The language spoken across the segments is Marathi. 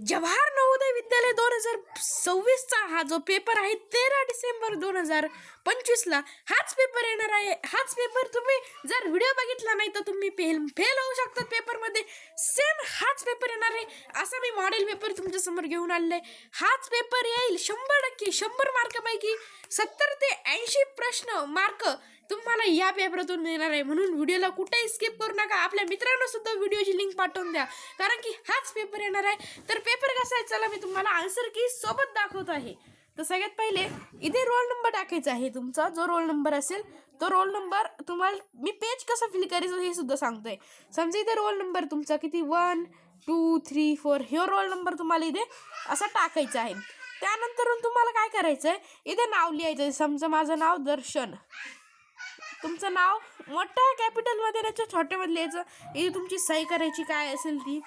जवाहर नवोदय विद्यालय दोन हजार सव्वीसचा हा जो पेपर आहे तेरा डिसेंबर दोन हजार पंचवीसला हाच पेपर येणार आहे. हाच पेपर तुम्ही जर व्हिडिओ बघितला नाही तर तुम्ही फेल फेल होऊ शकतात पेपरमध्ये सेम हाच पेपर येणार आहे. असा मी मॉडेल पेपर तुमच्यासमोर घेऊन आलेला आहे. हाच पेपर येईल शंभर टक्के शंभर मार्कापैकी सत्तर ते ऐंशी प्रश्न मार्क तुम्हाला या पेपरातून मिळणार आहे. म्हणून व्हिडिओला कुठेही स्किप करू नका. आपल्या मित्रांना सुद्धा व्हिडिओची लिंक पाठवून द्या. कारण की हाच पेपर येणार आहे. तर पेपर कसा आहे? चला मी तुम्हाला आन्सर की सोबत दाखवत आहे. तर सगळ्यात पहिले इथे रोल नंबर टाकायचा आहे तुमचा. जो रोल नंबर असेल तो रोल नंबर तुम्हाला मी पेज कसं फिल करायचं हे सुद्धा सांगतोय. समजा इथे रोल नंबर तुमचा किती? वन टू थ्री फोर हे रोल नंबर तुम्हाला इथे असा टाकायचा आहे. त्यानंतर तुम्हाला काय करायचं आहे इथे नाव लिहायचं आहे समजा माझं नाव दर्शन. तुमचं नाव? मोठ्या कॅपिटलमध्ये त्याच्या छोट्यामध्ये यायचं ही तुमची सही करायची काय असेल ती?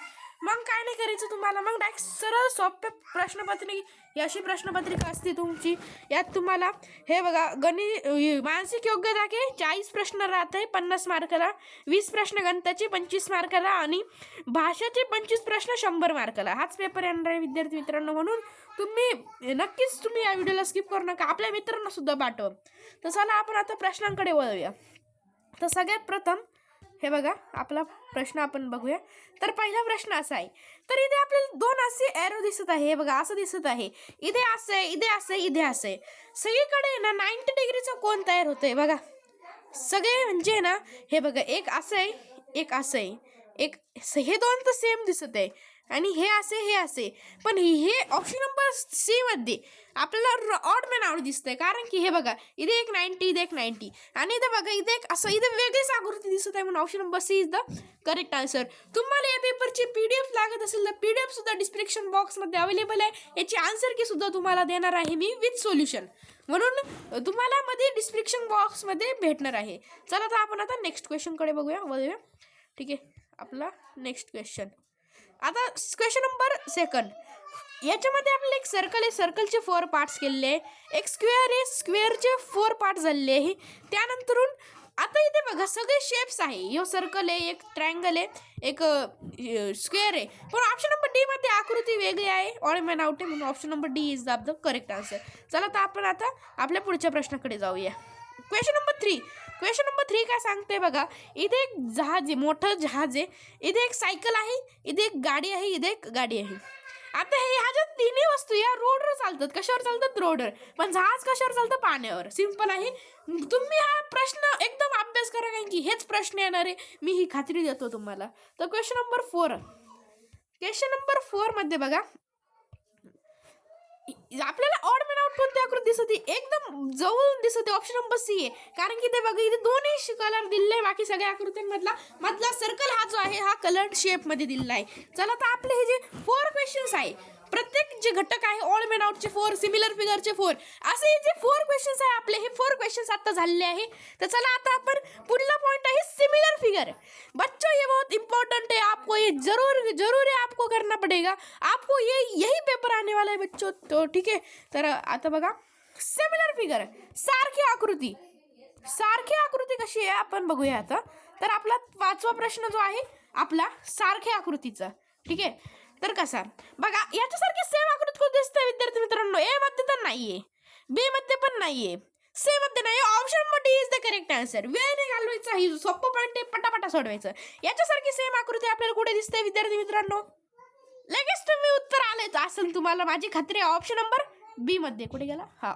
मग काय नाही करायचं तुम्हाला? मग डायरेक्ट सरळ सोप्या प्रश्नपत्रिका ही अशी प्रश्नपत्रिका असते तुमची. यात तुम्हाला हे बघा गणित मानसिक योग्यता के चाळीस प्रश्न राहते आहे पन्नास मार्काला. वीस प्रश्न गणिताचे पंचवीस मार्काला आणि भाषेचे पंचवीस प्रश्न शंभर मार्काला. हाच पेपर येणार आहे विद्यार्थी मित्रांनो म्हणून तुम्ही नक्कीच तुम्ही या व्हिडिओला स्किप करू नका. आपल्या मित्रांना सुद्धा पाठवा. तर चला आपण आता प्रश्नांकडे वळूया. तर सगळ्यात प्रथम हे बघा आपला प्रश्न आपण बघूया. तर पहिला प्रश्न असा आहे. तर इथे आपल्याला दोन असे एरो दिसत आहे. हे बघा असं दिसत आहे. इथे असं आहे इथे असं आहे इथे असं आहे. सगळीकडे ना नाईन्टी डिग्रीचा कोण तयार होतोय बघा. सगळे म्हणजे ना हे बघा एक असं आहे एक असं आहे. एक स- हे दोन तर सेम दिसत आहे. आणि हे असे हे असे. पण हे ऑप्शन नंबर सी मध्ये आपल्याला ऑड मॅन आउट दिसतंय. कारण की हे बघा इथे एक नाईन्टी इथे एक नाईन्टी आणि इथे बघा इथे एक असं इथे वेगळीच आकृती दिसत आहे म्हणून option number C is the correct answer तुम्हाला या पेपरची पी डी एफ लागत असेल तर पी डी एफ सुद्धा डिस्क्रिप्शन बॉक्समध्ये अवेलेबल आहे. याची आन्सर की सुद्धा तुम्हाला देणार आहे मी विथ सोल्युशन म्हणून तुम्हाला मध्ये डिस्क्रिप्शन बॉक्समध्ये भेटणार आहे. चला तर आपण आता नेक्स्ट क्वेश्चनकडे बघूया बघूया ठीक आहे? आपला नेक्स्ट क्वेश्चन आता क्वेश्चन नंबर सेकंड याच्यामध्ये आपल्याला एक सर्कल आहे. सर्कलचे फोर पार्ट्स केलेले आहे. एक स्क्वेअर आहे. स्क्वेअरचे फोर पार्ट झालेले आहे. त्यानंतरून आता इथे बघा सगळे शेप्स आहे. ह्यो सर्कल आहे एक ट्रँगल आहे एक स्क्वेअर आहे. पण ऑप्शन नंबर डी मध्ये आकृती वेगळी आहे. ऑल मॅन आउट आहे म्हणून option number D is the correct answer चला तर आपण आता आपल्या पुढच्या प्रश्नाकडे जाऊया. Question number three question number three काय सांगते बघा. इथे एक जहाज आहे मोठं जहाज आहे. इथे एक सायकल आहे इथे एक गाडी आहे इथे एक गाडी आहे. आता हे ह्या ज्या तिन्ही वस्तू या रोडवर चालतात कशावर चालतात? रोडवर पण जहाज कशावर चालतं? पाण्यावर. सिंपल आहे. तुम्ही हा प्रश्न एकदम अभ्यास करा कारण की हेच प्रश्न येणार आहे. मी ही खात्री देतो तुम्हाला. तर question number four question number फोरमध्ये बघा. आपल्याला ऑड मॅन आउट कोणते आकृती दिसत आहे? एकदम जवळून दिसत आहे ऑप्शन नंबर सी आहे कारण की ते बघा इथे दोन्ही कलर दिलेले आहे बाकी सगळ्या आकृत्यांमधला मधला सर्कल हा जो आहे हा कलर शेपमध्ये दिलेला आहे चला तर आपले हे जे फोर क्वेश्चन्स आहे प्रत्येक जे घटक आहे ऑल मॅन आउटचे फोर सिमिलर फिगरचे फोर असे हे जे फोर क्वेश्चन्स आहे आपले हे फोर क्वेश्चन्स आता झालेले आहे. तर चला आता आपण पुढला पॉईंट आहे सिमिलर फिगर बच्चों ये बहुत इंपॉर्टेंट है आपको ये जरूर जरूर है आपको करना पड़ेगा. आपको ये यही पेपर आने वाला आहे बच्चो. तो ठीक आहे तर आता बघा. सिमिलर फिगर सारखी आकृती. सारखी आकृती कशी आहे आपण बघूया आता. तर आपला पाचवा प्रश्न जो आहे आपला सारख्या आकृतीचा. ठीक आहे? तर कसा? बघा याच्यासारखी सेम आकृती कुठे दिसते विद्यार्थी मित्रांनो? ए मध्ये तर नाहीये. बी मध्ये पण नाहीये. से मध्ये नाही option number D is the correct answer वेळ नाही घालवायचा ही सोपं पॉईंट आहे पटापटा सोडवायचं. याच्यासारखी सेम आकृती आपल्याला कुठे दिसते विद्यार्थी मित्रांनो? लगेच तुम्ही उत्तर आलेच असेल तुम्हाला. माझी खात्री आहे ऑप्शन नंबर बी मध्ये. कुठे गेला? हा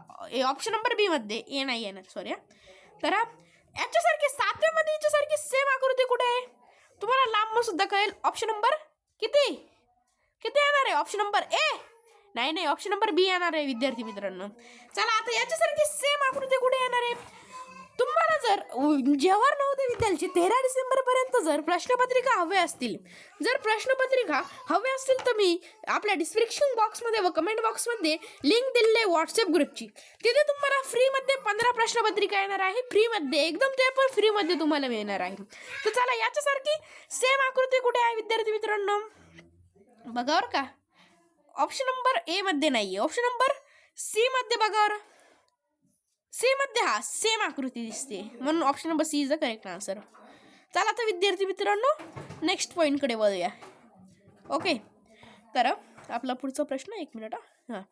ऑप्शन नंबर बी मध्ये. ए नाही येणार सॉरी तर याच्यासारखी सातव्यामध्ये याच्यासारखी सेम आकृती कुठे आहे? तुम्हाला लांब सुद्धा कळेल. ऑप्शन नंबर किती? किती येणार आहे? ऑप्शन नंबर ए नाही नाही ऑप्शन नंबर बी येणार आहे विद्यार्थी मित्रांनो. चला आता याच्यासारखी सेम आकृती कुठे येणार आहे? तुम्हाला जर जेव्हा जवाहर नवोदय तेरा डिसेंबर पर्यंत जर प्रश्नपत्रिका हवे असतील जर प्रश्नपत्रिका हवे असतील तर मी आपल्या डिस्क्रिप्शन बॉक्समध्ये व कमेंट बॉक्समध्ये लिंक दिलेली आहे व्हॉट्सअप ग्रुपची तिथे तुम्हाला फ्रीमध्ये पंधरा प्रश्नपत्रिका येणार आहे. फ्रीमध्ये एकदम ते पण फ्रीमध्ये तुम्हाला मिळणार आहे. तर चला याच्यासारखी सेम आकृती कुठे आहे विद्यार्थी मित्रांनो? बघावर का. ऑप्शन नंबर ए मध्ये नाही आहे ऑप्शन नंबर सी मध्ये बघावर सी मध्ये हा सेम आकृती दिसते. म्हणून option number C is the correct answer चला आता विद्यार्थी मित्रांनो नेक्स्ट पॉईंटकडे वळूया. ओके तर आपला पुढचा प्रश्न एक मिनिट हा. हां.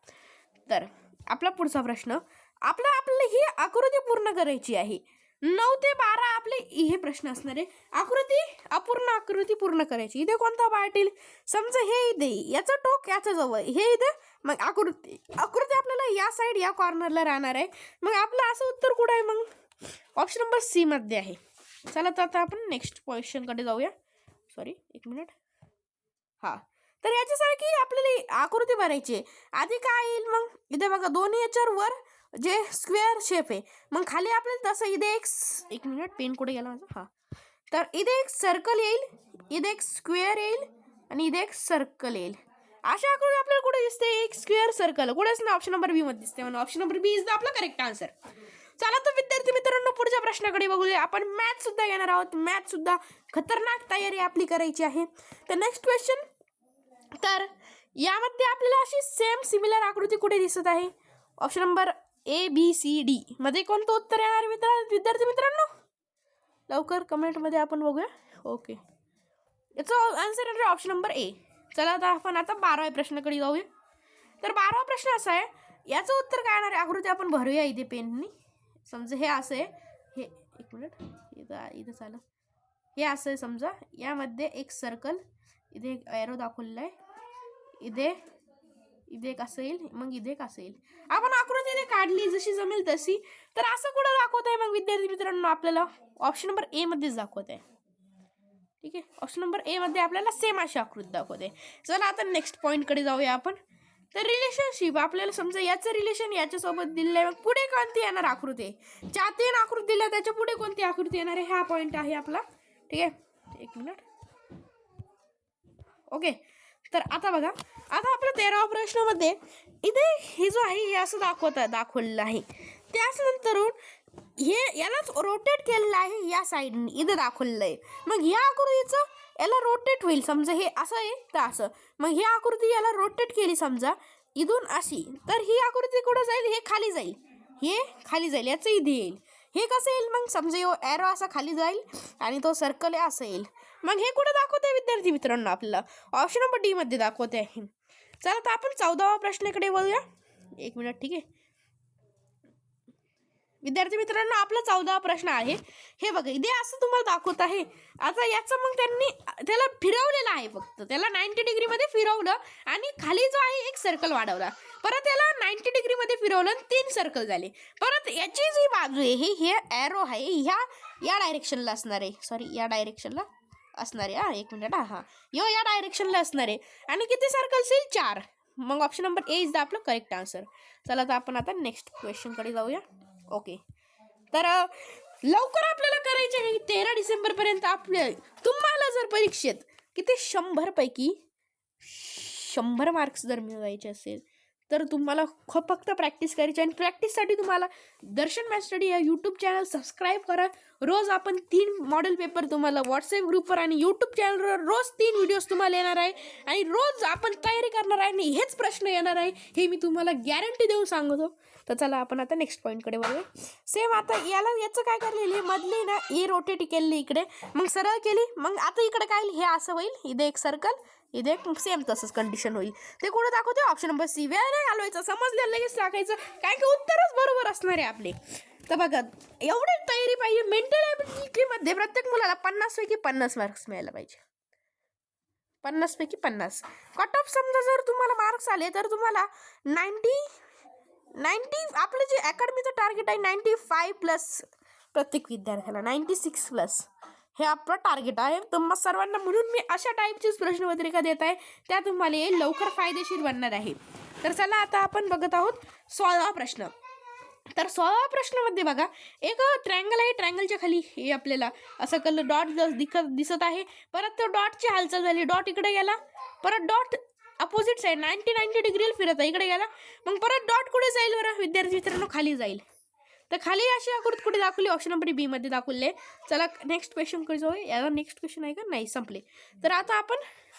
तर आपला पुढचा प्रश्न आपला आपली ही आकृती पूर्ण करायची आहे. नऊ ते बारा आपले हे प्रश्न असणार. आहे आकृती अपूर्ण आकृती पूर्ण करायची. इथे कोणता पाटील समजा हे इथे याचं टोक याचं जवळ. हे इथे मग आकृती. आकृती आपल्याला या साईड या कॉर्नरला राहणार आहे. मग आपलं असं उत्तर कुठं आहे मग? ऑप्शन नंबर सी मध्ये आहे. चला तर आता आपण नेक्स्ट क्वेश्चनकडे जाऊया. सॉरी एक मिनिट हा. तर याच्यासारखी आपल्याला आकृती भरायची आहे. आधी काय येईल मग? इथे बघा दोन्ही याच्यावर वर जे स्क्वेअर शेप आहे. मग खाली आपल्याला तसं इथे एक एक मिनिट पेन कुठे गेला माझा? हा. तर इथे एक सर्कल येईल इथे एक स्क्वेअर येईल आणि इथे एक सर्कल येईल. अशा आकृती आपल्याला कुठे दिसते? एक स्क्वेअर सर्कल कुठेच ना ऑप्शन नंबर बी मध्ये दिसते म्हणून. Option number B is the आपला करेक्ट आन्सर चला तर विद्यार्थी मित्रांनो पुढच्या प्रश्नाकडे बघूया. आपण मॅथ सुद्धा घेणार आहोत. मॅथ सुद्धा खतरनाक तयारी आपली करायची आहे. तर नेक्स्ट क्वेश्चन तर यामध्ये आपल्याला अशी सेम सिमिलर आकृती कुठे दिसत आहे? Option number A B C D मध्ये कोणतं उत्तर येणार आहे मित्र विद्यार्थी मित्रांनो? लवकर कमेंटमध्ये आपण बघूया. ओके याचं आन्सर येणार ऑप्शन नंबर ए चला आता आपण आता बाराव्या प्रश्नाकडे जाऊया. तर बारावा प्रश्न असा आहे याचं उत्तर काय येणार आहे? आकृती आपण भरूया इथे पेननी समजा हे असं आहे. हे एक मिनिट इथं इथं चालं. हे असं आहे समजा. यामध्ये एक सर्कल इथे एक ॲरो दाखवलेला आहे. इथे इथे एक असं येईल मग इथे एक असं येईल आपण आकृतीने काढली जशी जमेल तशी. तर असं कुठं दाखवत आहे मग विद्यार्थी मित्रांनो आपल्याला? ऑप्शन नंबर ए मध्येच दाखवत आहे ठीक आहे? ऑप्शन नंबर ए मध्ये आपल्याला सेम अशी आकृती दाखवते चला आता नेक्स्ट पॉईंटकडे जाऊया आपण. तर रिलेशनशिप आपल्याला समजा याचं रिलेशन याच्यासोबत दिलं आहे मग पुढे कोणती येणार आकृती? ज्या तीन आकृती दिल्या त्याच्या पुढे कोणती आकृती येणार आहे? हा पॉईंट आहे आपला. ठीक आहे? एक मिनिट ओके तर आता बघा आता आपल्या तेरावा प्रश्नामध्ये इथे हे जो आहे हे असं दाखवत दाखवलेलं आहे. त्याच नंतरून हे यालाच रोटेट केलेलं आहे या साईडने इथं दाखवलेलं आहे. मग या आकृतीचं याला रोटेट होईल. समजा हे असं आहे तर असं. मग ही आकृती याला रोटेट केली समजा. इथून अशी. तर ही आकृती कुठं जाईल? हे खाली जाईल. हे खाली जाईल. याचं इथे येईल. हे कसं येईल मग? समजा यो ॲरो असा खाली जाईल आणि तो सर्कल असं येईल. मग हे कुठं दाखवते विद्यार्थी मित्रांनो आपल्याला? ऑप्शन नंबर डी मध्ये दाखवते आहे चला तर आपण चौदावा प्रश्नाकडे वळूया एक मिनिट ठीक आहे? विद्यार्थी मित्रांनो आपला चौदावा प्रश्न आहे. हे बघा इथे असं तुम्हाला दाखवत आहे. आता याचं मग त्यांनी त्याला फिरवलेलं आहे फक्त. त्याला नाईन्टी डिग्रीमध्ये फिरवलं आणि खाली जो आहे एक सर्कल वाढवला. परत त्याला नाईन्टी डिग्रीमध्ये फिरवलं आणि तीन सर्कल झाले. परत याची जी बाजू आहे हे हे ॲरो आहे ह्या या डायरेक्शनला असणार आहे. सॉरी या डायरेक्शनला असणार. आहे हा एक मिनिट हां यो या डायरेक्शनला असणार. आहे आणि किती सर्कल्स येईल चार. मग option number A is the आपलं करेक्ट आन्सर चला तर आपण आता नेक्स्ट क्वेश्चनकडे जाऊया. ओके तर लवकर आपल्याला करायचे आहे. तेरा डिसेंबरपर्यंत आपले तुम्हाला जर परीक्षेत किती शंभरपैकी शंभर मार्क्स जर मिळवायचे असेल तर तुम्हाला खूप फक्त प्रॅक्टिस करायची आणि प्रॅक्टिससाठी तुम्हाला दर्शन मॅस्टडी या यूट्यूब चॅनल सबस्क्राईब करा. रोज आपण तीन मॉडेल पेपर तुम्हाला व्हॉट्सअप ग्रुपवर आणि यूट्यूब चॅनलवर रोज तीन व्हिडिओज तुम्हाला येणार आहे. आणि रोज आपण तयारी करणार आहे आणि हेच प्रश्न येणार आहे. हे मी तुम्हाला गॅरंटी देऊन सांगतो. तर चला आपण आता नेक्स्ट पॉईंटकडे बघूया सेम आता याला याचं काय करलेली आहे मधली ना ई रोटेट केलेली इकडे. मग सरळ केली मग आता इकडे काय हे असं होईल. इथे एक सर्कल इथे एक सेम तसंच कंडिशन होईल. ते कुठं दाखवते ऑप्शन नंबर सी वेळ नाही घालवायचं. समजलं लगेच टाकायचं. काय की उत्तरच बरोबर असणार आहे आपले. तर बघा एवढी तयारी पाहिजे. मेंटल ॲबिलिटीमध्ये प्रत्येक मुलाला पन्नासपैकी पन्नास मार्क्स मिळायला पाहिजे. पन्नासपैकी पन्नास. कट ऑफ समजा जर तुम्हाला मार्क्स आले तर तुम्हाला नाईन्टी नाईन्टी आपलं जे अकॅडमीचं टार्गेट आहे नाईन्टी फाय प्लस प्रत्येक विद्यार्थ्याला नाईन्टी सिक्स प्लस हे आपलं टार्गेट आहे. तुम्हा सर्वांना म्हणून मी अशा टाईपचीच प्रश्नपत्रिका देत आहे. त्या तुम्हाला लवकर फायदेशीर बनणार आहे. तर चला आता आपण बघत आहोत सोळावा प्रश्न. तर सोळावा प्रश्नामध्ये बघा एक ट्रँगल आहे. ट्रँगलच्या खाली हे आपल्याला असं कलर डॉट दिखत दिसत आहे. परत तो डॉटची हालचाल झाली. डॉट इकडे गेला. परत dot opposite side ninety ninety डिग्रीला फिरत आहे. इकडे गेला. मग परत डॉट कुठे जाईल बरं? विद्यार्थी मित्रांनो खाली जाईल. तर खाली अशी आकृती कुठे दाखवली? ऑप्शन नंबर बी मध्ये दाखवले. चला नेक्स्ट क्वेश्चनकडे याला नेक्स्ट क्वेश्चन आहे का? नाही संपले. तर आता आपण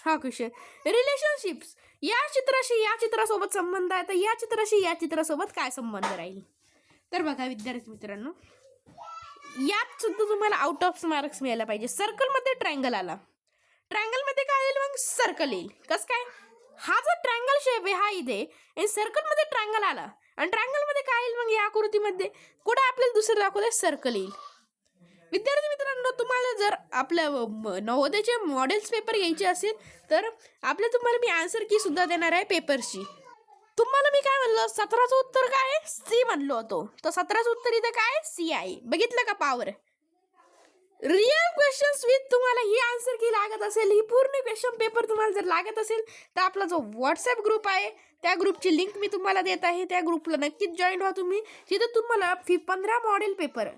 हा क्वेश्चन रिलेशनशिप्स या चित्राशी या चित्रासोबत संबंध आहे. तर या चित्राशी या चित्रासोबत काय संबंध राहील? तर बघा विद्यार्थी मित्रांनो. यात सुद्धा तुम्हाला आउट ऑफ मार्क्स मिळायला पाहिजे. सर्कलमध्ये ट्रँगल आला. ट्रँगलमध्ये काय येईल मग? सर्कल येईल. कसं काय? हा जो ट्रँगल शेप आहे हा इथे आणि सर्कलमध्ये ट्रँगल आला. आणि ट्रँगलमध्ये काय येईल मग या आकृतीमध्ये? कुठं आपल्याला दुसरं दाखवलं सर्कल येईल. विद्यार्थी मित्रांनो तुम्हाला जर आपल्या नवोदयाचे मॉडेल्स पेपर घ्यायचे असेल तर आपल्या तुम्हाला मी आन्सर की सुद्धा देणार आहे पेपरची तुम्हाला मी काय म्हणलं? सतराचं उत्तर काय आहे? सी म्हणलो होतो. तर सतराचं उत्तर इथं काय आहे? सी आहे. बघितलं का पावर रिअल क्वेश्चन्स विथ तुम्हाला ही आन्सर की लागत असेल ही पूर्ण क्वेश्चन पेपर तुम्हाला जर लागत असेल तर आपला जो व्हॉट्सअप ग्रुप आहे त्या ग्रुपची लिंक मी तुम्हाला देत आहे. त्या ग्रुपला नक्कीच जॉईन व्हा तुम्ही. तिथं तुम्हाला फी पंधरा मॉडेल पेपर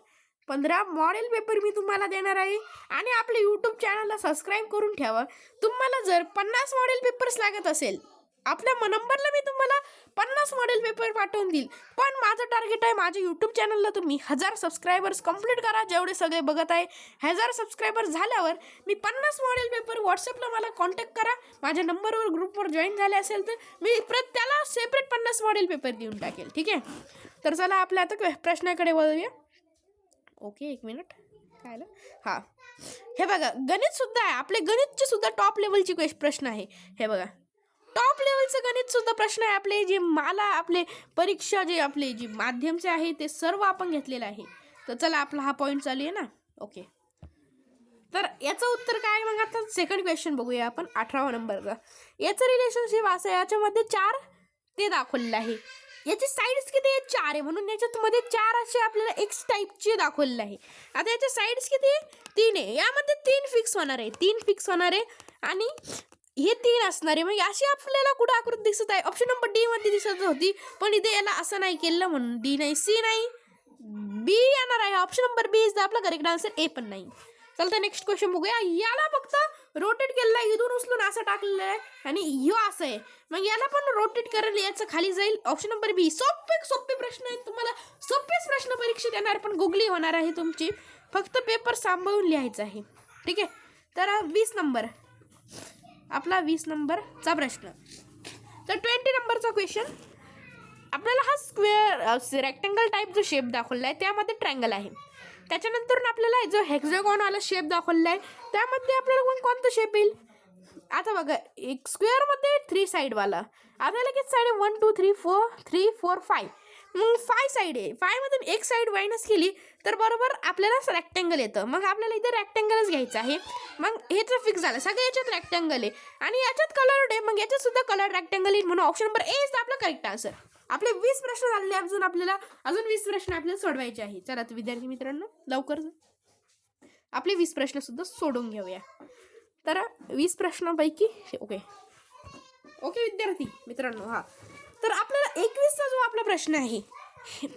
पंधरा मॉडेल पेपर मी तुम्हाला देणार आहे. आणि आपल्या यूट्यूब चॅनलला सबस्क्राईब करून ठेवा. तुम्हाला जर पन्नास मॉडेल पेपर्स लागत असेल आपल्या म- नंबरला मी तुम्हाला पन्नास मॉडेल पेपर पाठवून देईल. पण माझं टार्गेट आहे माझ्या यूट्यूब चॅनलला तुम्ही हजार सबस्क्रायबर्स कंप्लीट करा. जेवढे सगळे बघत आहे हजार सबस्क्रायबर्स झाल्यावर मी पन्नास मॉडेल पेपर व्हॉट्सअपला मला कॉन्टॅक्ट करा. माझ्या नंबरवर ग्रुपवर जॉईन झाले असेल तर मी प्रत त्याला सेपरेट पन्नास मॉडेल पेपर देऊन टाकेल. ठीक आहे? तर चला आपल्या आता प्रश्नाकडे वळूया. ओके एक मिनिट काय हां. हे बघा गणित सुद्धा आहे. आपले गणितचे सुद्धा टॉप लेवलची क्वेश प्रश्न आहे. हे बघा. टॉप लेवलचं गणित सुद्धा प्रश्न आहे. आपले जे मला आपले परीक्षा जे आपले जे माध्यमचे आहे ते सर्व आपण घेतलेलं आहे. तर चला आपला हा पॉईंट चालू आहे ना? ओके तर याचं उत्तर काय आहे मग आता? सेकंड क्वेश्चन बघूया आपण अठरावा नंबरचा याचं रिलेशनशिप असं आहे याच्यामध्ये चार ते दाखवलेलं आहे. याची साईड्स किती आहे चार आहे. म्हणून याच्यामध्ये चार असे आपल्याला एक्स टाईपचे दाखवलेले आहे. आता याच्या साईड्स किती आहे? तीन आहे. यामध्ये तीन फिक्स होणार आहे. तीन फिक्स होणार आहे आणि हे तीन असणार आहे. मग अशी आपल्याला कुठं आकृती दिसत आहे. ऑप्शन नंबर डी मध्ये दिसत होती. पण इथे याला असं नाही केलं म्हणून डी नाही सी नाही बी येणार आहे. Option number B is the आपला करेक्ट आन्सर ए पण नाही. चल तर नेक्स्ट क्वेश्चन बघूया. याला फक्त रोटेट केलेला आहे. इथून उचलून असं टाकलेलं आहे. आणि ह्यो असं आहे. मग याला पण रोटेट करेल. याचं खाली जाईल. ऑप्शन नंबर बी सोपे सोपे प्रश्न आहेत. तुम्हाला सोपेच प्रश्न परीक्षेत येणार पण गुगली होणार आहे तुमची. फक्त पेपर सांभाळून लिहायचं आहे. ठीक आहे? तर वीस नंबर आपला वीस नंबरचा प्रश्न. तर ट्वेंटी नंबरचा क्वेश्चन आपल्याला हा स्क्वेअर रेक्टेंगल टाईप जो शेप दाखवला आहे त्यामध्ये ट्रँगल आहे. त्याच्यानंतर आपल्याला जो हेक्झॅगॉनवाला शेप दाखवला आहे त्यामध्ये आपल्याला कोण शेप येईल? आता बघा एक स्क्वेअरमध्ये थ्री साईडवाला आपल्याला किती side one two three four three four five मग फाय साईड आहे फायमधून एक साईड मायनस केली तर बरोबर आपल्याला रेक्टँगल येतं. मग आपल्याला इथे रेक्टँगलच घ्यायचं आहे. मग हे तर फिक्स झालं. सगळं याच्यात रेक्टँगल आहे आणि याच्यात कलर आहे मग याच्यात सुद्धा कलर रेक्टँगल येईल म्हणून ऑप्शन नंबर ए इज आपलं करेक्ट आन्सर आपले वीस प्रश्न झालेले अजून आपल्याला अजून वीस प्रश्न आपल्याला सोडवायचे आहे. चला तर विद्यार्थी मित्रांनो लवकर आपले वीस प्रश्न सुद्धा सोडून घेऊया. तर वीस प्रश्नापैकी ओके. ओके विद्यार्थी मित्रांनो हा. तर आपल्याला एकवीसचा जो आपला प्रश्न आहे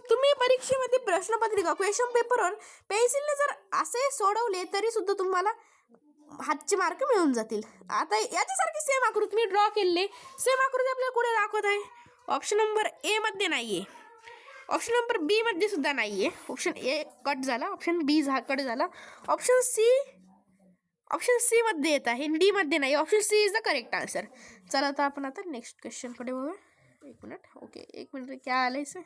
तुम्ही परीक्षेमध्ये प्रश्नपत्रिका क्वेश्चन पेपरवर पेन्सिलने जर असे सोडवले तरी सुद्धा तुम्हाला हातचे मार्क मिळून जातील. आता याच्यासारखी सेम आकृती मी ड्रॉ केलेले. सेम आकृती आपल्याला कुठे दाखवत आहे? ऑप्शन नंबर ए मध्ये नाही आहे ऑप्शन नंबर बी मध्ये सुद्धा नाही आहे ऑप्शन ए कट झाला. ऑप्शन बी झा कट झाला. ऑप्शन सी ऑप्शन सी मध्ये येत आहे. डी मध्ये नाही. Option C is the correct answer चला तर आपण आता नेक्स्ट क्वेश्चनकडे बघूया. एक मिनिट. ओके एक मिनिट. काय आलं आहे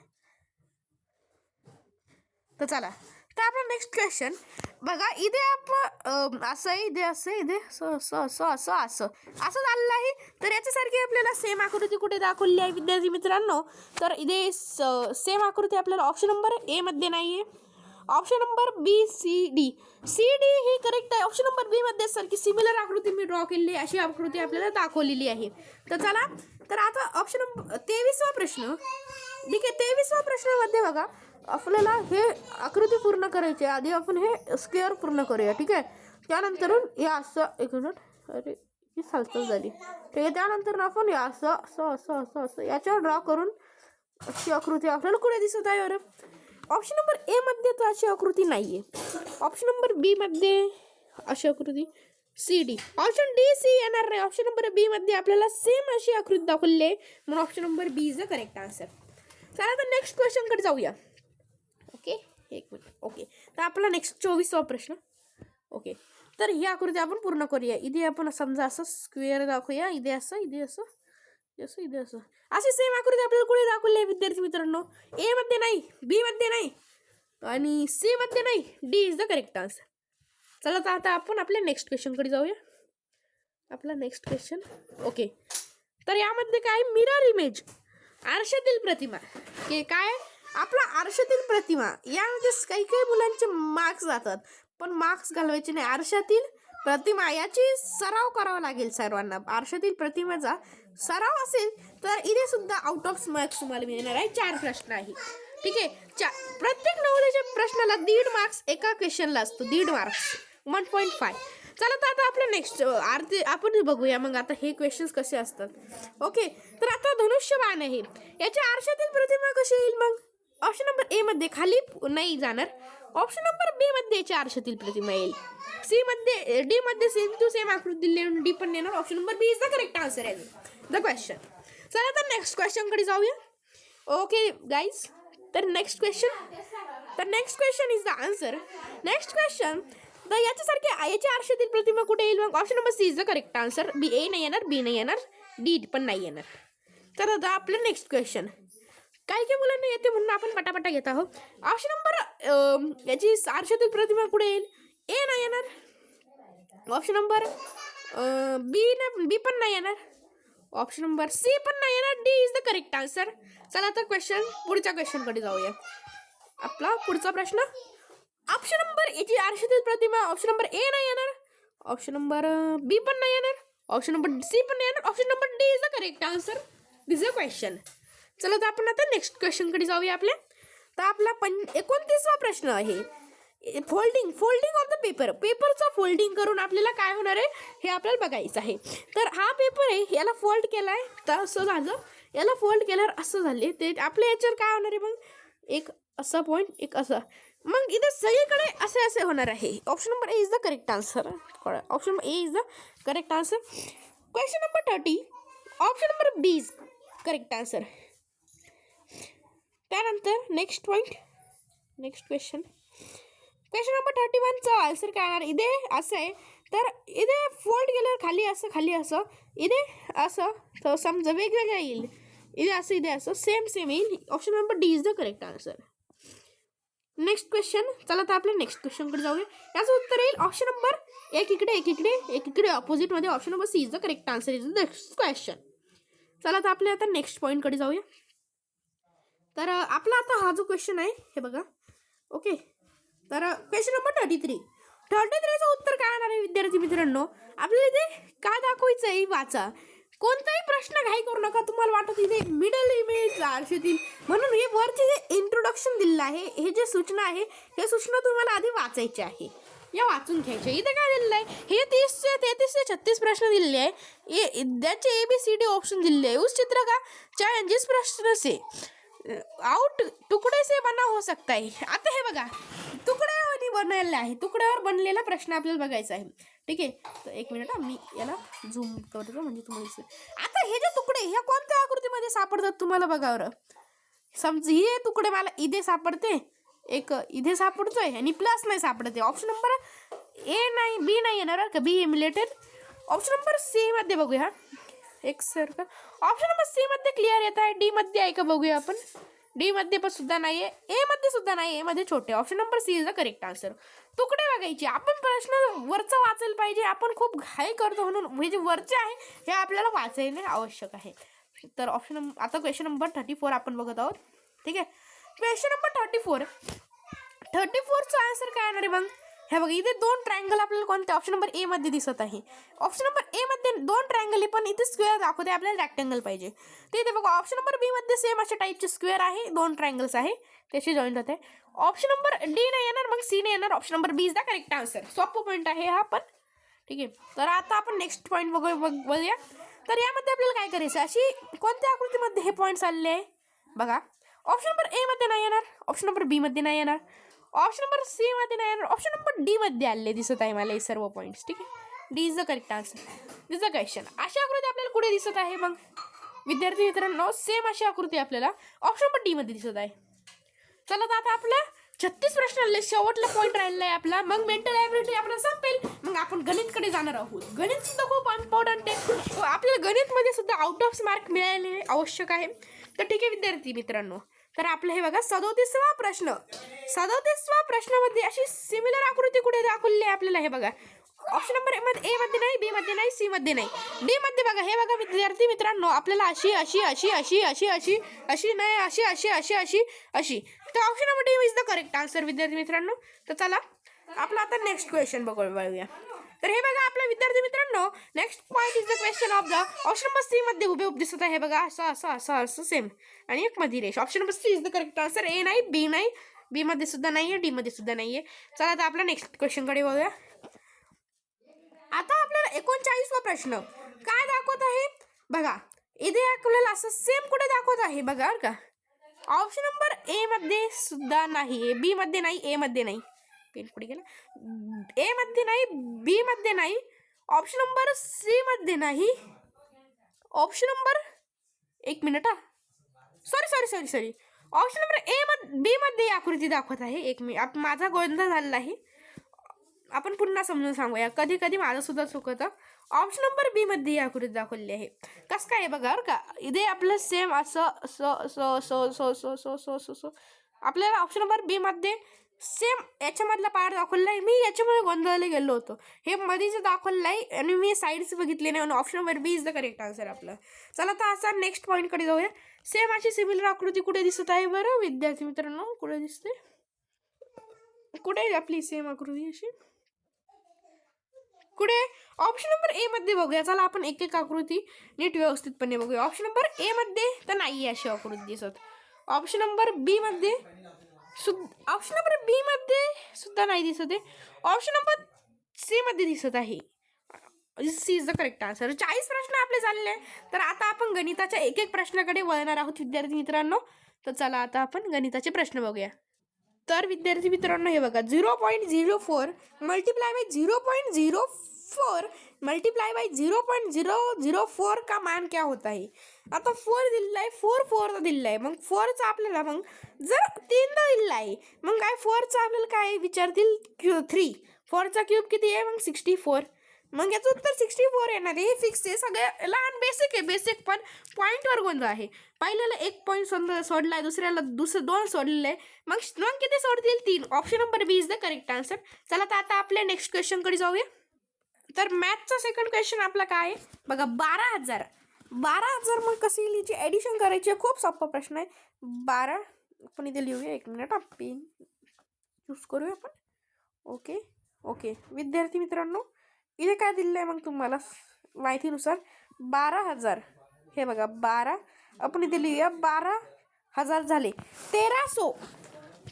तर चला. तर आपला नेक्स्ट क्वेश्चन बघा इथे आपण असं आहे इथे असं आहे, इथे असं असं असं असं असं. झालेलं आहे. तर याच्यासारखी आपल्याला सेम आकृती कुठे दाखवली आहे विद्यार्थी मित्रांनो? तर इथे सेम आकृती आपल्याला ऑप्शन नंबर एमध्ये नाही आहे option number B C D C D ही करेक्ट आहे. ऑप्शन नंबर बीमध्ये सारखी सिमिलर आकृती मी ड्रॉ केलेली अशी आकृती आपल्याला दाखवलेली आहे. तर चला. तर आता ऑप्शन तेवीसवा प्रश्न. ठीक आहे तेवीसवा प्रश्नामध्ये बघा आपल्याला हे आकृती पूर्ण करायची आहे. आधी आपण हे स्क्वेअर पूर्ण करूया ठीक आहे? त्यानंतर हे असं एक मिनिट. अरे ही सालसल झाली. ठीक आहे त्यानंतर आपण हे असं असं असं असं असं याच्यावर ड्रॉ करून अशी आकृती आपल्याला कुठे दिसत आहे अरे ऑप्शन नंबर एमध्ये तर अशी आकृती नाही आहे ऑप्शन नंबर बीमध्ये अशी आकृती. C D option D C येणार नाही. ऑप्शन नंबर बी मध्ये आपल्याला सेम अशी आकृती दाखवली आहे. म्हणून option number B is the correct answer चला तर नेक्स्ट क्वेश्चनकडे जाऊया. ओके एक मिनिट ओके तर आपला नेक्स्ट चोवीसवा प्रश्न. ओके तर ही आकृती आपण पूर्ण करूया. इथे आपण समजा असं स्क्वेअर दाखवूया. इथे असं इथे असं असं इथे असं. अशी सेम आकृती आपल्याला कुठे दाखवली आहे विद्यार्थी मित्रांनो? ए मध्ये नाही बी मध्ये नाही आणि सी मध्ये नाही. D is the correct answer चला तर आता आपण आपल्या नेक्स्ट क्वेश्चनकडे जाऊया. आपला नेक्स्ट क्वेश्चन ओके तर यामध्ये काय मिरर इमेज आरशातील प्रतिमा. की काय आपला आरशातील प्रतिमा. यामध्ये काही काही मुलांचे मार्क्स जातात. पण मार्क्स घालवायचे नाही. आरशातील प्रतिमा याची सराव करावा लागेल सर्वांना. आरशातील प्रतिमेचा सराव असेल तर इथे सुद्धा आउट ऑफ मार्क्स तुम्हाला मिळणार आहे. चार प्रश्न आहे. ठीक आहे? चा प्रत्येक नवोदयाच्या प्रश्नाला दीड मार्क्स एका क्वेश्चनला असतो. दीड मार्क्स वन पॉईंट फाय चला तर आता आपलं नेक्स्ट आरती आपण बघूया. मग आता हे क्वेश्चन्स कसे असतात? ओके तर आता धनुष्यबाण आहे. याच्या आरशातील प्रतिमा कशी येईल मग? ऑप्शन नंबर ए मध्ये खाली नाही जाणार. ऑप्शन नंबर बी मध्ये याच्या आरशातील प्रतिमा येईल. सी मध्ये डी मध्ये सेम टू सेम आकृती दिली डी पण येणार option number B is the correct answer आहे. द क्वेश्चन चला तर नेक्स्ट क्वेश्चनकडे जाऊया. ओके गाईज तर नेक्स्ट क्वेश्चन तर next question is the answer next question तर याच्यासारखे याच्या आरशातील प्रतिमा कुठे येईल? मग option number C is the correct answer B A नाही येणार बी नाही येणार डी पण नाही येणार. तर आता आपलं नेक्स्ट क्वेश्चन काही काही मुलांना येते म्हणून आपण पटापटा घेत आहोत. ऑप्शन नंबर याची आरशातील प्रतिमा कुठे येईल? ए नाही येणार. ऑप्शन नंबर बी ना बी पण नाही येणार. ऑप्शन नंबर सी पण नाही येणार. D is the correct answer चला तर क्वेश्चन पुढच्या क्वेश्चनकडे जाऊया. आपला पुढचा प्रश्न ऑप्शन नंबर याची आरशातील प्रतिमा ऑप्शन नंबर ए नाही येणार ऑप्शन नंबर बी पण नाही येणार ऑप्शन नंबर सी पण नाही येणार option number D is the correct answer this a question चला तर आपण आता नेक्स्ट क्वेश्चनकडे जाऊया आपल्या. तर आपला पं एकोणतीसवा प्रश्न आहे. Folding folding of the paper पेपरचं फोल्डिंग करून आपल्याला काय होणार आहे हे आपल्याला बघायचं आहे. तर हा पेपर आहे याला फोल्ड केला आहे तर असं झालं. याला फोल्ड केल्यावर असं झाले ते आपल्या याच्यावर काय होणार आहे मग एक असा पॉईंट एक असा. मग इथे सगळीकडे असे असे होणार आहे. Option number A is the correct answer option number A is the correct answer question number thirty option number B is correct answer त्यानंतर next point next question question number thirty वनचा answer काय येणार? इथे असं आहे. तर इथे फोल्ड केल्यावर खाली असं खाली असं. इथे असं. तर समजा वेगवेगळं येईल. इथे असं इथे असं. सेम सेम येईल. Option number D is the correct answer next question चला तर आपल्या नेक्स्ट क्वेश्चनकडे जाऊया. याचं उत्तर येईल ऑप्शन नंबर एक इकडे एक इकडे एक इकडे ऑपोजिटमध्ये option number C is the correct answer is the next question चला तर आपल्या आता नेक्स्ट पॉईंटकडे जाऊया. तर आपला आता हा जो क्वेश्चन आहे हे बघा. ओके तर question number thirty three thirty थ्रीचं उत्तर काय येणार आहे विद्यार्थी मित्रांनो? आपल्याला इथे काय दाखवायचं आहे वाचा. कोणताही प्रश्न घाई करू नका. तुम्हाला वाटत इथे मिडल इमेज आरशेतील. म्हणून हे वरचे जे इंट्रोडक्शन दिलेलं आहे हे जे सूचना आहे हे सूचना तुम्हाला आधी वाचायचे आहे. या वाचून घ्यायचे इथे काय दिलेलं आहे? हे तीसचे तेहतीस ते छत्तीस प्रश्न दिलेले आहे. ए त्याचे A B C D option दिलेले आहे. उस चित्र का चॅलेंजेस प्रश्न से आउट तुकडे से बना हो सकता है. आता हे बघा. तुकड्यावर बनलेला आहे. तुकड्यावर बनलेला प्रश्न आपल्याला बघायचा आहे. ठीक आहे? तर एक मिनिट हा, मी याला झूम करतो म्हणजे तुम्हाला दिसेल. आता हे जे तुकडे ह्या कोणत्या आकृतीमध्ये सापडतात तुम्हाला बघा बरं समज हे तुकडे मला इथे सापडते एक इथे सापडतोय आणि प्लस नाही सापडते ऑप्शन नंबर ए नाही बी नाही येणार का बी इमिलेटेड ऑप्शन नंबर सी मध्ये बघूया. एक सर का ऑप्शन नंबर सी मध्ये क्लिअर येत आहे डी मध्ये आहे का बघूया आपण? डी मध्ये पण सुद्धा नाही आहे ए मध्ये सुद्धा नाही ए मध्ये छोटे. Option number C is the correct answer तुकडे बघायचे. आपण प्रश्न वरचा वाचायला पाहिजे. आपण खूप घाई करतो म्हणून हे जे वरचे आहे हे आपल्याला वाचायला आवश्यक आहे. तर ऑप्शन आता क्वेश्चन नंबर थर्टी फोर आपण बघत आहोत. ठीक आहे? Question number thirty four thirty फोरचं answer काय येणार आहे मग हे बघा इथे दोन ट्रायंगल आपल्याला कोणते? ऑप्शन नंबर ए मध्ये दिसत आहे. ऑप्शन नंबर ए मध्ये दोन ट्रायंगल आहे पण इथे स्क्वेअर दाखवते आपल्याला रॅक्टँगल पाहिजे. ते इथे बघा ऑप्शन नंबर बी मध्ये सेम अशा टाईपचे स्क्वेअर आहे दोन ट्रायंगल्स आहे त्याशी जॉईंट होते. ऑप्शन नंबर डी नाही येणार मग सी नाही येणार. Option number B is the correct answer सोपं पॉईंट आहे हा पण. ठीक आहे. तर आता आपण नेक्स्ट पॉईंट बघू बघ- बघूया. तर यामध्ये आपल्याला काय करायचं? अशी कोणत्या आकृतीमध्ये हे पॉईंट्स आलेले आहे? बघा. ऑप्शन नंबर ए मध्ये नाही येणार. ऑप्शन नंबर बी मध्ये नाही येणार. ऑप्शन नंबर सी मध्ये नाही येणार. ऑप्शन नंबर डी मध्ये आलेले दिसत आहे मला हे सर्व पॉईंट्स ठीक आहे? D is the correct answer this the question अशी आकृती आपल्याला कुठे दिसत आहे मग? विद्यार्थी मित्रांनो सेम अशी आकृती आपल्याला ऑप्शन नंबर डी मध्ये दिसत आहे. चला तर आता आपला छत्तीस प्रश्न आले शेवटला पॉईंट राहिलेला आहे आपला. मग मेंटल ॲबिलिटी आपला संपेल. मग आपण गणितकडे जाणार आहोत. गणित सुद्धा खूप इम्पॉर्टंट आहे. आपल्याला गणितमध्ये सुद्धा आउट ऑफ मार्क मिळाले आवश्यक आहे. तर ठीक आहे विद्यार्थी मित्रांनो तर आपलं हे बघा सदोतीसवा प्रश्न. सदोतीसवा प्रश्नामध्ये अशी सिमिलर आकृती कुठे दाखवलेली आहे आपल्याला हे बघा? ऑप्शन नंबर ए मध्ये ए मध्ये नाही बी मध्ये नाही सी मध्ये नाही. डी मध्ये बघा हे बघा विद्यार्थी मित्रांनो आपल्याला अशी अशी अशी अशी अशी अशी अशी नाही अशी अशी अशी अशी अशी. तर option number D is the correct answer विद्यार्थी मित्रांनो. तर चला आपला आता नेक्स्ट क्वेश्चन बघू बघूया. तर हे बघा आपल्या विद्यार्थी मित्रांनो next point is the question of the option number C मध्ये उभे उभे दिसत आहे बघा. असं असं असं असं सेम आणि एक मध्ये रेश option number C is the correct answer A नाही बी नाही बी मध्ये सुद्धा नाही आहे डी मध्ये सुद्धा नाही आहे चला आता आपला नेक्स्ट क्वेश्चनकडे बघूया आता आपल्याला एकोणचाळीसवा प्रश्न. काय दाखवत आहे? बघा इथे आपल्याला असं सेम कुठे दाखवत आहे? बघा का. ऑप्शन नंबर ए मध्ये सुद्धा नाही बी मध्ये नाही ए मध्ये नाही. पेन कुठे गेला. ए मध्ये नाही बी मध्ये नाही ऑप्शन नंबर सी मध्ये नाही. ऑप्शन नंबर एक मिनिट हा. Sorry sorry sorry sorry option number A मध्ये बी मध्ये आकृती दाखवत आहे. एक मिनि आप माझा गोंधळ झालेला आहे. आपण पुन्हा समजून सांगूया. कधी कधी माझं सुद्धा चुकतं. ऑप्शन नंबर बी मध्ये ही आकृती दाखवलेली आहे. कसं काय बघा बरं का? इथे आपलं सेम असं स स स स स स स स स आपल्याला ऑप्शन नंबर बी मध्ये सेम याच्यामधला पार्ट दाखवलेला आहे. मी याच्यामुळे गोंधळले गेलो होतो. हे मध्येच दाखवलेलं आहे आणि मी साईड्स बघितले नाही. आणि option number B is the correct answer आपलं. चला आता असा नेक्स्ट पॉईंटकडे जाऊया. सेम अशी सिमिलर आकृती कुठे दिसत आहे बरं? विद्यार्थी मित्रांनो कुठे दिसते? कुठे आपली सेम आकृती अशी? कुठे? ऑप्शन नंबर ए मध्ये बघूया. चला आपण एक एक आकृती नीट व्यवस्थितपणे बघूया. ऑप्शन नंबर ए मध्ये तर नाही आहे अशी आकृती दिसत. ऑप्शन नंबर बी मध्ये सुद्धा ऑप्शन नंबर बी मध्ये सुद्धा नाही दिसत आहे. ऑप्शन नंबर सी मध्ये दिसत आहे. C is the correct answer चाळीस प्रश्न आपले झालेले आहे तर आता आपण गणिताच्या एक एक प्रश्नाकडे वळणार आहोत विद्यार्थी मित्रांनो. तर चला आता आपण गणिताचे प्रश्न बघूया. तर विद्यार्थी मित्रांनो हे बघा. Zero point zero four multiply by zero point zero four multiply by zero point zero zero four का मान क्या होता है? आता फोर दिलेला आहे फोर फोरचा दिलेला आहे मग फोरचा आपल्याला मग जर तीनदा दिलेला आहे मग काय फोरचा आपल्याला काय विचारतील? क्यू थ्री फोरचा क्यूब किती आहे? मग सिक्स्टी फोर मग याचं उत्तर सिक्स्टी फोर येणार आहे. हे फिक्स आहे. सगळं लहान बेसिक आहे बेसिक पण पॉईंटवर गोंधळ आहे. पहिल्याला एक पॉईंट सोड सोडला आहे दुसऱ्याला दुसरं दोन सोडलेलं. आहे मग मग किती सोडतील? तीन. Option number B is the correct answer चला तर आता आपल्या नेक्स्ट क्वेश्चनकडे जाऊया. तर मॅथचा सेकंड क्वेश्चन आपला काय आहे? बघा बारा हजार. बारा हजार मग कशी लिहायची ॲडिशन करायची आहे. खूप सोपा प्रश्न आहे. बारा आपण इथे लिहूया. एक मिनिट पेन चूज करूया आपण. ओके ओके विद्यार्थी मित्रांनो इथे काय दिलेलं आहे मग तुम्हाला? माहितीनुसार बारा हजार. हे बघा बारा. आपण इथे लिहूया. बारा हजार झाले. तेरा सो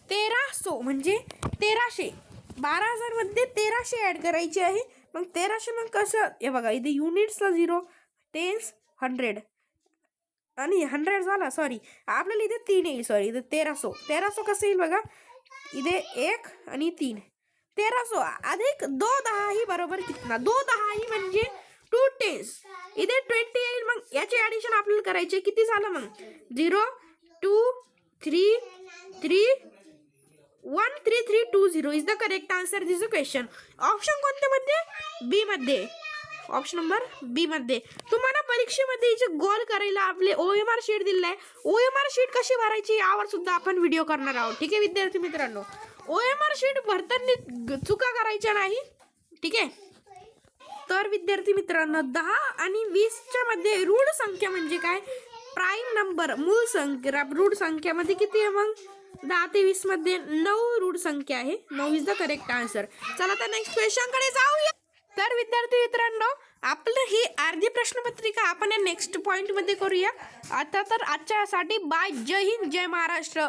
तेरा सो म्हणजे तेराशे. बारा हजारमध्ये तेराशे ॲड करायचे आहे. मग तेराशे मग कसं? हे बघा इथे युनिट्सला झिरो टेन्स हंड्रेड. आणि हंड्रेड झाला सॉरी. आपल्याला इथे तीन येईल सॉरी. इथे तेरासो. तेरासो कसं येईल बघा? इथे एक आणि तीन. तेरासो. अधिक दो दहा ही बरोबर कितना? दो दहा ही म्हणजे टू टेन्स इथे ट्वेंटी येईल मग याचे ॲडिशन आपल्याला करायचे किती झालं मग? Zero two three three one three three two zero is the correct answer this a question option कोणते मध्ये? बी मध्ये. ऑप्शन नंबर बी मध्ये. तुम्हाला परीक्षेमध्ये जे गोल करायला आपले ओ एम आर शीट दिलेलं आहे ओ एम आर शीट कशी भरायची यावर सुद्धा आपण व्हिडिओ करणार आहोत. ठीक आहे विद्यार्थी मित्रांनो? ओ एम आर शीट भरताना चुका करायच्या नाही. ठीक आहे? तर विद्यार्थी मित्रांनो दहा आणि वीसच्या मध्ये ऋण संख्या म्हणजे काय? प्राईम नंबर मूळ संख्या रूढ संख्यामध्ये किती आहे मग? दहा ते वीसमध्ये नऊ रूढ संख्या आहे. नऊ इज द करेक्ट आन्सर चला तर नेक्स्ट क्वेश्चनकडे जाऊया. तर विद्यार्थी मित्रांनो आपलं ही अर्धी प्रश्नपत्रिका आपण या नेक्स्ट पॉईंटमध्ये करूया. आता तर आजच्यासाठी बाय जय हिंद जय महाराष्ट्र.